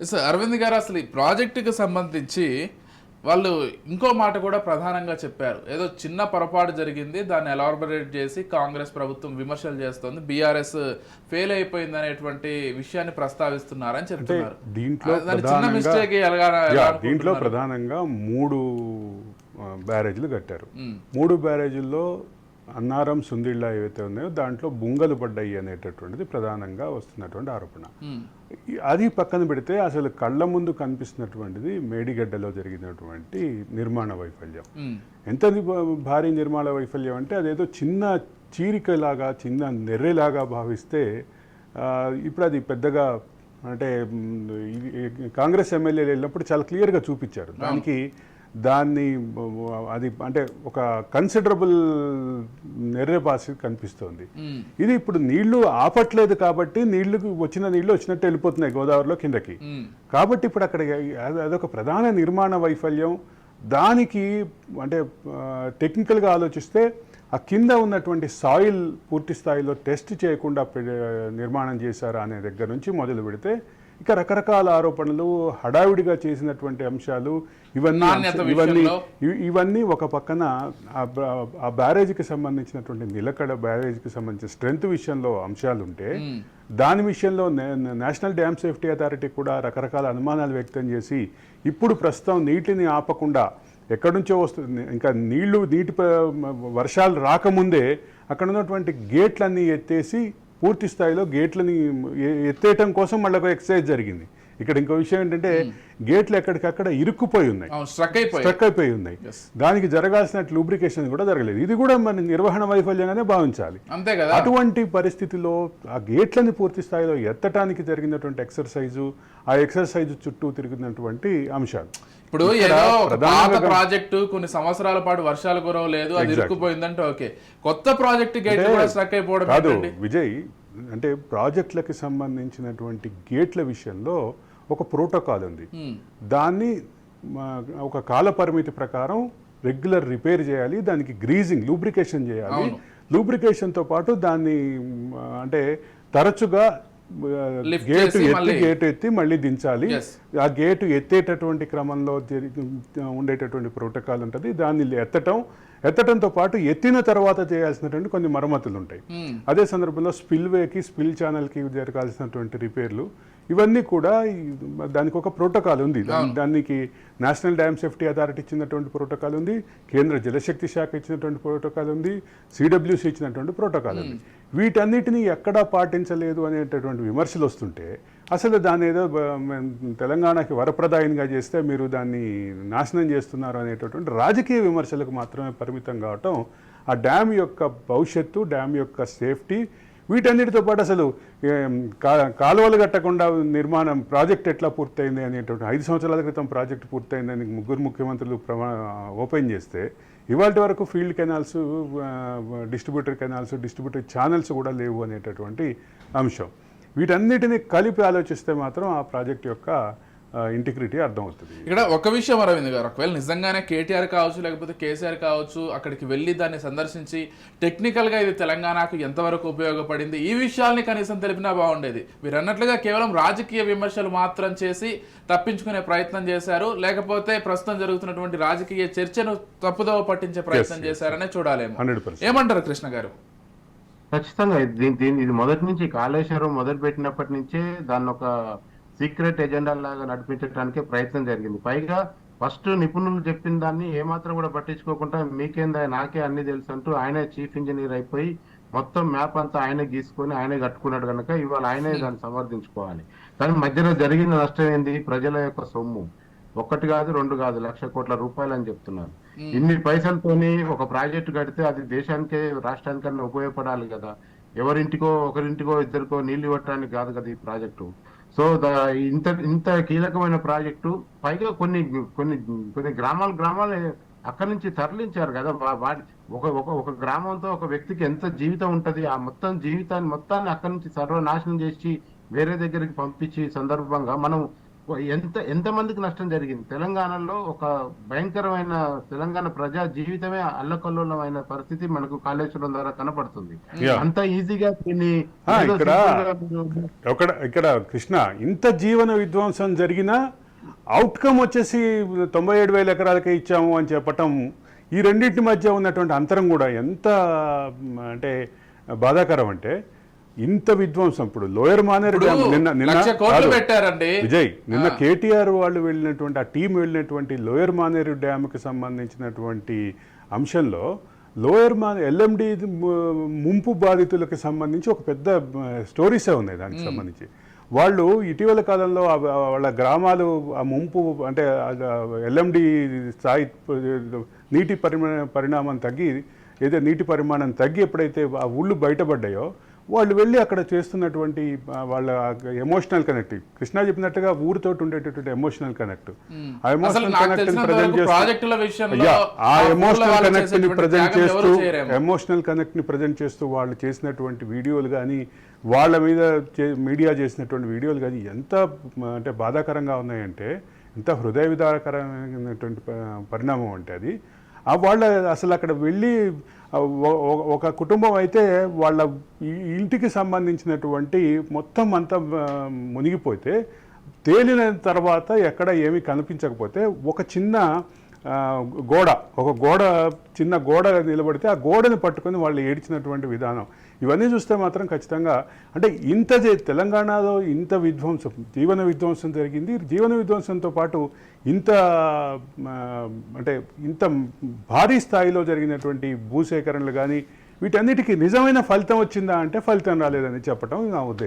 Sir Arvind గారు అసలు ఈ ప్రాజెక్టుకి సంబంధించి వాళ్ళు ఇంకో మాట కూడా ప్రధానంగా చెప్పారు ఏదో చిన్న పొరపాటు జరిగింది దాన్ని ఎలాబరేట్ చేసి కాంగ్రెస్ ప్రభుత్వం విమర్శలు చేస్తోంది బీఆర్ఎస్ ఫెయిల్ అయిపోయింది అనేటువంటి విషయాన్ని ప్రస్తావిస్తున్నారని చెప్తున్నారు దీంట్లో చిన్న మిస్టేక్? దీంట్లో ప్రధానంగా మూడు బ్యారేజ్లు కట్టారు. మూడు బ్యారేజీల్లో అన్నారం సుందిళ్ళ ఏవైతే ఉన్నాయో దాంట్లో బుంగలు పడ్డాయి అనేటటువంటిది ప్రధానంగా వస్తున్నటువంటి ఆరోపణ. అది పక్కన పెడితే అసలు కళ్ళ ముందు కనిపిస్తున్నటువంటిది మేడిగడ్డలో జరిగినటువంటి నిర్మాణ వైఫల్యం. ఎంత భారీ నిర్మాణ వైఫల్యం అంటే అదేదో చిన్న చీరికలాగా చిన్న నెర్రెలాగా భావిస్తే ఇప్పుడు అది పెద్దగా అంటే కాంగ్రెస్ ఎమ్మెల్యేలు వెళ్ళినప్పుడు చాలా క్లియర్గా చూపించారు. దానికి దాన్ని అది అంటే ఒక కన్సిడరబుల్ నెర్రెబాసి కనిపిస్తోంది. ఇది ఇప్పుడు నీళ్ళు ఆపట్లేదు కాబట్టి నీళ్ళు వచ్చిన నీళ్ళు వచ్చినట్టు వెళ్ళిపోతున్నాయి గోదావరిలో కిందకి. కాబట్టి ఇప్పుడు అక్కడ అది- అదొక ప్రధాన నిర్మాణ వైఫల్యం దానికి అంటే టెక్నికల్గా ఆలోచిస్తే ఆ కింద ఉన్నటువంటి సాయిల్ పూర్తి స్థాయిలో టెస్ట్ చేయకుండా నిర్మాణం చేశారా అనే దగ్గర నుంచి మొదలు పెడితే ఇక రకరకాల ఆరోపణలు హడావిడిగా చేసినటువంటి అంశాలు ఇవన్నీ ఇవన్నీ ఇవన్నీ ఒక పక్కన ఆ బ్యారేజ్కి సంబంధించినటువంటి నిలకడ బ్యారేజ్కి సంబంధించిన స్ట్రెంత్ విషయంలో అంశాలు ఉంటే. దాని విషయంలో నేషనల్ డ్యామ్ సేఫ్టీ అథారిటీ కూడా రకరకాల అనుమానాలు వ్యక్తం చేసి ఇప్పుడు ప్రస్తుతం నీటిని ఆపకుండా ఎక్కడి నుంచో వస్తుంది ఇంకా నీళ్ళు నీటి వర్షాలు రాకముందే అక్కడ ఉన్నటువంటి గేట్లన్నీ ఎత్తేసి పూర్తి స్థాయిలో గేట్లని ఎత్తేయటం కోసం మళ్ళీ ఒక ఎక్సర్సైజ్ జరిగింది. ఇక్కడ ఇంకో విషయం ఏంటంటే గేట్లు ఎక్కడికక్కడ ఇరుక్కుపోయి ఉన్నాయి. స్ట్రక్ అయిపోయి ఉన్నాయి. దానికి జరగాల్సిన లూబ్రికేషన్ కూడా జరగలేదు. ఇది కూడా మన నిర్వహణ వైఫల్యంగానే భావించాలి. అంతే కదా. అటువంటి పరిస్థితిలో ఆ గేట్లని పూర్తి స్థాయిలో ఎత్తటానికి జరిగినటువంటి ఎక్సర్సైజు ఆ ఎక్సర్సైజ్ చుట్టూ తిరిగినటువంటి అంశాలు. ఇప్పుడు ఏదో పాత ప్రాజెక్టు కొన్ని సంవత్సరాల పాటు వర్షాలు కురవలేదు అది. ఇరుక్కుపోయిందంటే ఓకే. కొత్త ప్రాజెక్టు గేట్ కూడా స్ట్రక్ అయిపోవడం కాదు? విజయ్ అంటే ప్రాజెక్టులకు సంబంధించినటువంటి గేట్ల విషయంలో ఒక ప్రోటోకాల్ ఉంది. దాన్ని ఒక కాల పరిమితి ప్రకారం రెగ్యులర్ రిపేర్ చేయాలి దానికి గ్రీజింగ్ లూబ్రికేషన్ చేయాలి. లూబ్రికేషన్తో పాటు దాన్ని అంటే తరచుగా గేటు ఎత్తి గేటు ఎత్తి మళ్ళీ దించాలి. ఆ గేటు ఎత్తేటటువంటి క్రమంలో ఉండేటటువంటి ప్రోటోకాల్ ఉంటుంది దాన్ని ఎత్తటం ఎత్తటంతో పాటు ఎత్తిన తర్వాత చేయాల్సినటువంటి కొన్ని మరమ్మతులు ఉంటాయి. అదే సందర్భంలో స్పిల్వేకి స్పిల్ ఛానల్కి జరగాల్సినటువంటి రిపేర్లు ఇవన్నీ కూడా దానికి ఒక ప్రోటోకాల్ ఉంది. దాని- దానికి నేషనల్ డ్యామ్ సేఫ్టీ అథారిటీ ఇచ్చినటువంటి ప్రోటోకాల్ ఉంది. కేంద్ర జలశక్తి శాఖ ఇచ్చినటువంటి ప్రోటోకాల్ ఉంది. సిడబ్ల్యూసి ఇచ్చినటువంటి ప్రోటోకాల్ ఉంది. వీటన్నిటిని ఎక్కడా పాటించలేదు అనేటటువంటి విమర్శలు వస్తుంటే అసలు దాని ఏదో తెలంగాణకి వరప్రదాయంగా చేస్తే మీరు దాన్ని నాశనం చేస్తున్నారు అనేటటువంటి రాజకీయ విమర్శలకు మాత్రమే పరిమితం కావటం ఆ డ్యామ్ యొక్క భవిష్యత్తు డ్యామ్ యొక్క సేఫ్టీ వీటన్నిటితో పాటు అసలు కాలువలు కట్టకుండా నిర్మాణం ప్రాజెక్ట్ ఎట్లా పూర్తయింది అనేటువంటి ఐదు సంవత్సరాల క్రితం ప్రాజెక్ట్ పూర్తయిందని ముగ్గురు ముఖ్యమంత్రులు ప్రమా ఓపెన్ చేస్తే ఇవాళ వరకు field canals distributor canals distributor channels కూడా లేవు అనేటటువంటి అంశం. వీటన్నిటిని కలిపి ఆలోచిస్తే మాత్రం ఆ ప్రాజెక్ట్ యొక్క ఇంటిగ్రిటీ అర్థమవుతుంది. ఇక్కడ ఒక విషయం అరవింద్ గారు ఒకవేళ నిజంగానే కేటీఆర్ కావచ్చు లేకపోతే కేసీఆర్ కావచ్చు అక్కడికి వెళ్ళి దాన్ని సందర్శించి టెక్నికల్గా ఇది తెలంగాణకు ఎంతవరకు ఉపయోగపడింది ఈ విషయాల్ని కనీసం తెలిపినా బాగుండేది. మీరు అన్నట్లుగా కేవలం రాజకీయ విమర్శలు మాత్రం చేసి తప్పించుకునే ప్రయత్నం చేశారు లేకపోతే ప్రస్తుతం జరుగుతున్నటువంటి రాజకీయ చర్చను తప్పుదోవ పట్టించే ప్రయత్నం చేశారనే చూడాలేమో. ఏమంటారు కృష్ణ గారు? ఖచ్చితంగా. ఇది- దీని దీని ఇది మొదటి నుంచి కాళేశ్వరం మొదలు పెట్టినప్పటి నుంచే దాన్ని ఒక సీక్రెట్ ఎజెండా లాగా నడిపించడానికి ప్రయత్నం జరిగింది. పైగా ఫస్ట్ నిపుణులు చెప్పిన దాన్ని ఏమాత్రం కూడా పట్టించుకోకుండా మీకేందా నాకే అన్ని తెలుసు అంటూ ఆయనే చీఫ్ ఇంజనీర్ అయిపోయి మొత్తం మ్యాప్ అంతా ఆయనే గీసుకొని ఆయనే కట్టుకున్నాడు కనుక ఇవాళ ఆయనే దాన్ని సమర్థించుకోవాలి. కానీ మధ్యలో జరిగిన నష్టం ఏంది? ప్రజల యొక్క సొమ్ము. ఒక్కటి కాదు రెండు కాదు లక్ష కోట్ల రూపాయలు అని చెప్తున్నారు. Hmm. ఇన్ని పైసలతోని ఒక ప్రాజెక్టు కడితే అది దేశానికే రాష్ట్రానికన్నా ఉపయోగపడాలి కదా. ఎవరింటికో ఒకరింటికో ఇద్దరికో నీళ్ళు ఇవ్వటానికి కాదు కదా ఈ ప్రాజెక్టు. సో ద- ఇంత ఇంత కీలకమైన ప్రాజెక్టు పైగా కొన్ని కొన్ని కొన్ని గ్రామాలు గ్రామాలు అక్కడి నుంచి తరలించారు కదా. వాటి ఒక ఒక ఒక గ్రామంతో ఒక వ్యక్తికి ఎంత జీవితం ఉంటుంది ఆ మొత్తం జీవితాన్ని మొత్తాన్ని అక్కడి నుంచి సర్వనాశనం చేసి వేరే దగ్గరికి పంపించి సందర్భంగా మనం ఎంత ఎంత మందికి నష్టం జరిగింది తెలంగాణలో ఒక భయంకరమైన తెలంగాణ ప్రజా జీవితమే అల్లకల్లోలమైన పరిస్థితి మనకు కాళేశ్వరం ద్వారా కనపడుతుంది. అంత ఈజీగా దీన్ని ఇక్కడ- ఇక్కడ కృష్ణ ఇంత జీవన విధ్వంసం జరిగినా అవుట్కమ్ వచ్చేసి తొంభై ఏడు వేల ఎకరాలకే ఇచ్చాము అని చెప్పటం ఈ రెండింటి మధ్య ఉన్నటువంటి అంతరం కూడా ఎంత అంటే బాధాకరం అంటే ఇంత విధ్వంసం. ఇప్పుడు లోయర్ మానేరు డ్యామ్ నిన్న నిన్న. పెట్టారండి. విజయ్ నిన్న కేటీఆర్ వాళ్ళు వెళ్ళినటువంటి ఆ టీం వెళ్ళినటువంటి లోయర్ మానేరు డ్యామ్కి సంబంధించినటువంటి అంశంలో లోయర్ మా ఎల్ఎండి ముంపు బాధితులకు సంబంధించి ఒక పెద్ద స్టోరీసే ఉన్నాయి దానికి సంబంధించి. వాళ్ళు ఇటీవల కాలంలో వాళ్ళ గ్రామాలు ఆ ముంపు అంటే ఎల్ఎండి స్థాయి నీటి పరిమా పరిణామం తగ్గి ఏదో నీటి పరిమాణం తగ్గి ఎప్పుడైతే ఆ ఊళ్ళు బయటపడ్డాయో వాళ్ళు వెళ్ళి అక్కడ చేస్తున్నటువంటి ఆ, వాళ్ళ ఎమోషనల్ కనెక్ట్ కృష్ణ చెప్పినట్టుగా ఊరితో ఉండేటటువంటి ఎమోషనల్ కనెక్ట్ ఆ అసలు ఎమోషనల్ నాకు కనెక్ట్ ఆ ఆ ఎమోషనల్ కనెక్ట్ని ప్రజెంట్ చేస్తూ. ఎమోషనల్ కనెక్ట్ని ప్రజెంట్ చేస్తూ వాళ్ళు చేసినటువంటి వీడియోలు కానీ వాళ్ళ మీద మీడియా చేసినటువంటి వీడియోలు కానీ ఎంత అంటే బాధాకరంగా ఉన్నాయంటే ఎంత హృదయ విదారకరమైనటువంటి ప- పరిణామం అంటే అది. ఆ వాళ్ళ అసలు అక్కడ వెళ్ళి ఒక కుటుంబం అయితే వాళ్ళ ఇంటికి సంబంధించినటువంటి మొత్తం అంతా మునిగిపోతే తేలిన తర్వాత ఎక్కడ ఏమీ కనిపించకపోతే ఒక చిన్న గోడ ఒక గోడ చిన్న గోడ నిలబడితే ఆ గోడని పట్టుకొని వాళ్ళు ఏడ్చినటువంటి విధానం. ఇవన్నీ చూస్తే మాత్రం ఖచ్చితంగా అంటే ఇంత తెలంగాణలో ఇంత విధ్వంసం జీవన విధ్వంసం జరిగింది. జీవన విధ్వంసంతో పాటు ఇంత అంటే ఇంత భారీ స్థాయిలో జరిగినటువంటి భూసేకరణలు కానీ వీటన్నిటికీ నిజమైన ఫలితం వచ్చిందా అంటే ఫలితం రాలేదని చెప్పడం నా ఉద్దేశం.